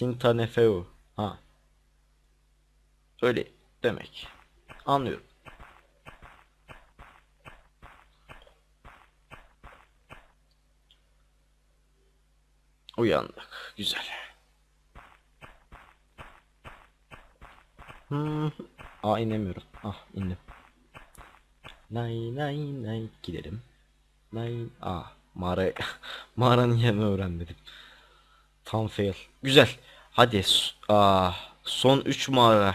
Sintanefeu. Ha. Öyle demek. Anlıyorum. Uyandık. Güzel. Hmm. Aa inemiyorum. Ah indim. Nay nay nay gidelim. Nay ah mağara mağaranın yerini öğrenmedim. Tam fail. Güzel. Hadi. Aa, son 3 mağara.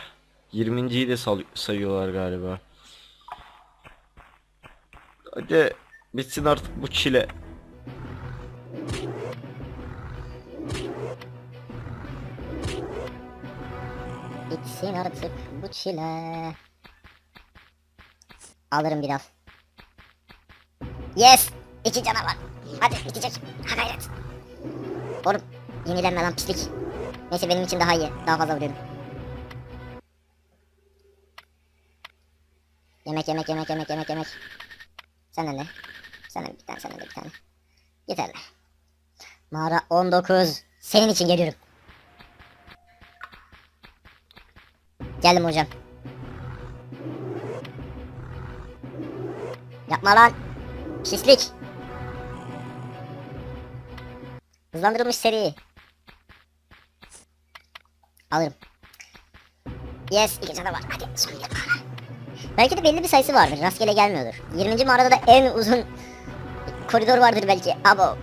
20.yi de sayıyorlar galiba. Hadi bitsin artık bu çile. Bitsin artık bu çile. Alırım biraz. Yes! İki canavar. Hadi bitecek. Ha gayret. Oğlum yenilenme lan pislik. Neyse benim için daha iyi. Daha fazla vuruyorum. Yemek yemek yemek yemek yemek yemek. Senden de. Senden bir tane senden de bir tane. Yeterli. Mağara 19. Senin için geliyorum. Geldim hocam. Yapma lan. Pislik. Hızlandırılmış seri. Alırım. Yes, iki canavar. Hadi son bir mağara. Belki de belli bir sayısı vardır. Rastgele gelmiyordur. 20. mağarada da en uzun koridor vardır belki. Abo.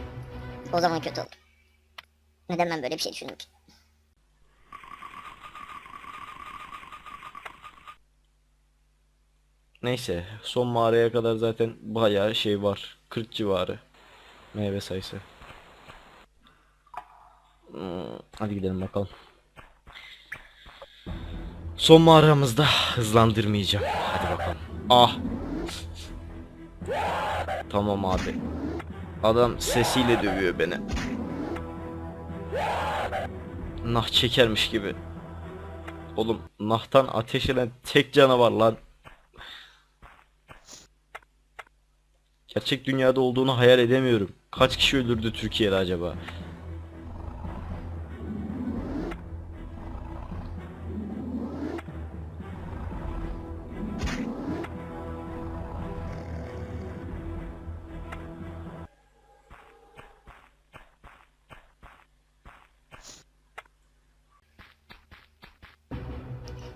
O zaman kötü olur. Neden ben böyle bir şey düşündüm ki? Neyse son mağaraya kadar zaten bayağı şey var. 40 civarı. Meyve sayısı. Hmm, hadi gidelim bakalım. Son mağaramızda hızlandırmayacağım. Hadi bakalım. Ah. Tamam abi. Adam sesiyle dövüyor beni. Nah çekermiş gibi. Oğlum nahtan ateş eden tek canavar lan. Gerçek dünyada olduğunu hayal edemiyorum. Kaç kişi öldürdü Türkiye'de acaba?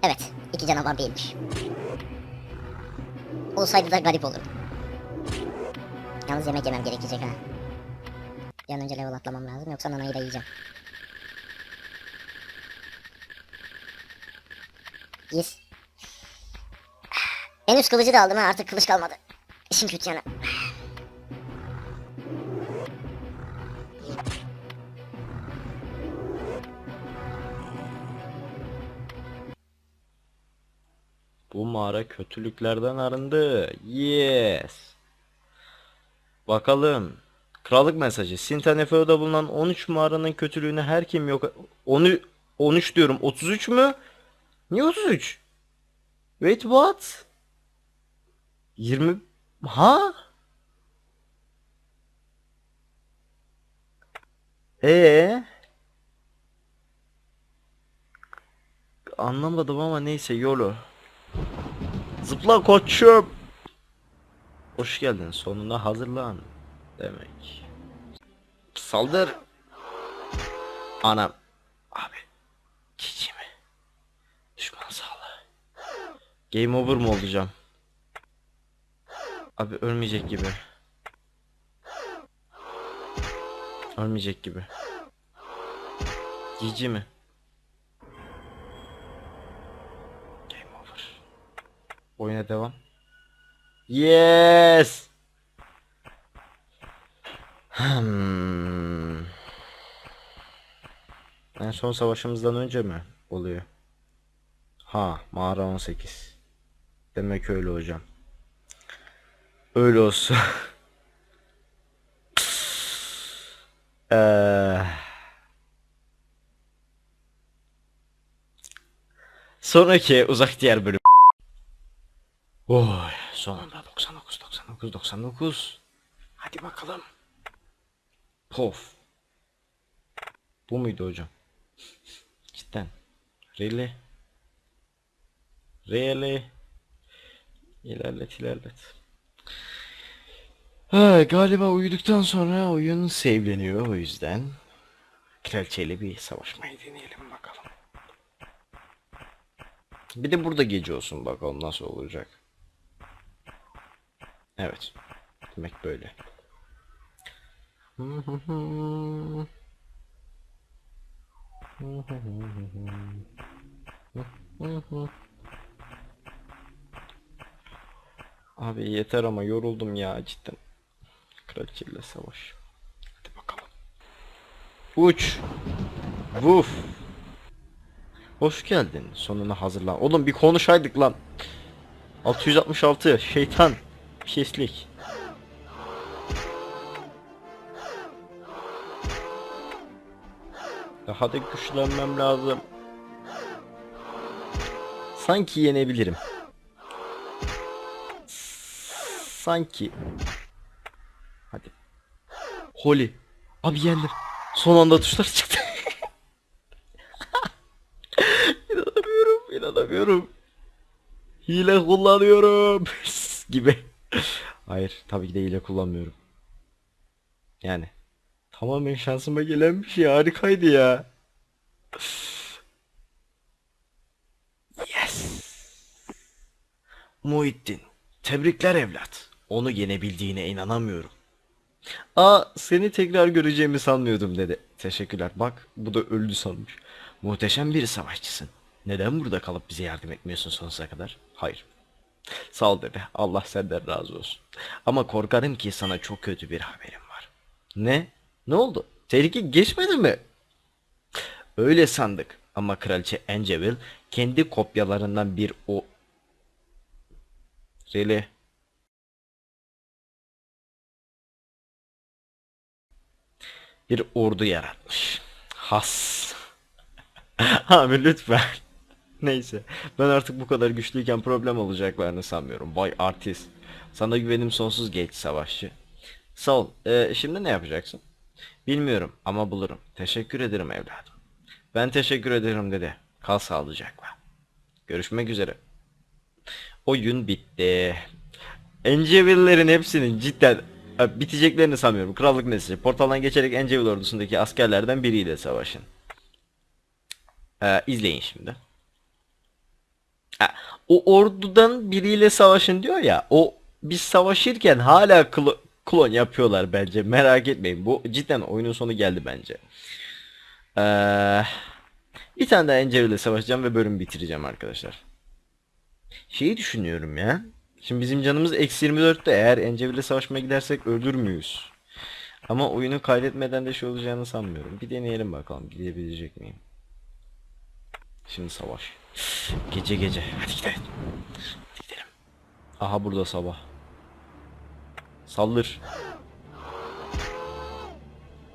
Evet, iki canavar değilmiş. Olsaydı da garip olurdu. Yalnız yemek yemem gerekecek ha. Bir an önce level atlamam lazım yoksa nanayı da yiyeceğim. Yes. En üst kılıcı da aldım ha artık kılıç kalmadı. İşin kötü yanı. Bu mağara kötülüklerden arındı. Yes. Bakalım. Krallık mesajı. Sintanefeo'da bulunan 13 mağaranın kötülüğünü her kim yok... Onu 13 diyorum. 33 mü? Niye 33? Wait what? 20 Ha? Ee? Anlamadım ama neyse YOLO. Zıpla koçum. Hoş geldin. Sonuna hazırlan. Demek. Saldır. Anam. Abi. Cici mi? Düşman sağlığı. Game over mu olacağım? Abi ölmeyecek gibi. Ölmeyecek gibi. Cici mi? Oyuna devam. Yes. Hmm. En son savaşımızdan önce mi oluyor? Ha, mağara 18. Demek öyle hocam. Öyle olsun. Eee Sonraki uzak diğer bölüm. Oy, sonunda 99 99 99. Hadi bakalım. Pof. Bu muydu hocam? Cidden. Really? Really? İlerlet ilerlet. Ha, galiba uyuduktan sonra oyun sevleniyor o yüzden. Kraliçeyle bir savaşmayı deneyelim bakalım. Bir de burada gece olsun bakalım nasıl olacak. Evet. Demek böyle. Abi yeter ama yoruldum ya cidden. Kraliçeyle savaş. Hadi bakalım. Uç. Vuf. Hoş geldin. Sonuna hazırlan. Oğlum bir konuşaydık lan. 666 şeytan. Pislik. Daha da güçlenmem lazım. Sanki yenebilirim. Sanki. Hadi. Holly. Abi yendim. Son anda tuşlar çıktı. inanamıyorum, inanamıyorum. Hile kullanıyorum. gibi. Hayır, tabii ki de hile kullanmıyorum. Yani tamamen şansıma gelen bir şey harikaydı ya. Yes. Muhittin, tebrikler evlat. Onu yenebildiğine inanamıyorum. Aa seni tekrar göreceğimi sanmıyordum dedi. Teşekkürler. Bak bu da öldü sanmış. Muhteşem bir savaşçısın. Neden burada kalıp bize yardım etmiyorsun sonsuza kadar? Hayır. Sağ ol dede. Allah senden razı olsun. Ama korkarım ki sana çok kötü bir haberim var. Ne? Ne oldu? Tehlike geçmedi mi? Öyle sandık. Ama kraliçe Angeville kendi kopyalarından bir o... Really? bir ordu yaratmış. Has. Abi lütfen. Neyse. Ben artık bu kadar güçlüyken problem olacaklarını sanmıyorum. Vay artist. Sana güvenim sonsuz geç savaşçı. Sağ ol. Ee, şimdi ne yapacaksın? Bilmiyorum ama bulurum. Teşekkür ederim evladım. Ben teşekkür ederim dede. Kal sağlıcakla. Görüşmek üzere. Oyun bitti. Encevillerin hepsinin cidden e, biteceklerini sanmıyorum. Krallık nesli. Portaldan geçerek Encevil ordusundaki askerlerden biriyle savaşın. Ee, izleyin şimdi. O ordudan biriyle savaşın diyor ya. O biz savaşırken hala klo- klon yapıyorlar bence. Merak etmeyin. Bu cidden oyunun sonu geldi bence. Ee, bir tane daha Encevil ile savaşacağım ve bölümü bitireceğim arkadaşlar. Şeyi düşünüyorum ya. Şimdi bizim canımız eksi 24'te eğer Encevil'le savaşmaya gidersek ölür müyüz? Ama oyunu kaydetmeden de şey olacağını sanmıyorum. Bir deneyelim bakalım gidebilecek miyim? Şimdi savaş. Gece gece. Hadi gidelim. Gidelim. Aha burada sabah. Saldır.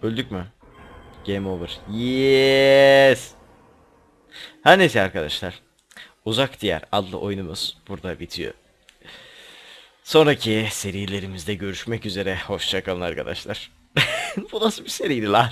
Öldük mü? Game over. Yes. Her neyse arkadaşlar. Uzak Diyar adlı oyunumuz burada bitiyor. Sonraki serilerimizde görüşmek üzere. Hoşçakalın arkadaşlar. Bu nasıl bir seriydi lan?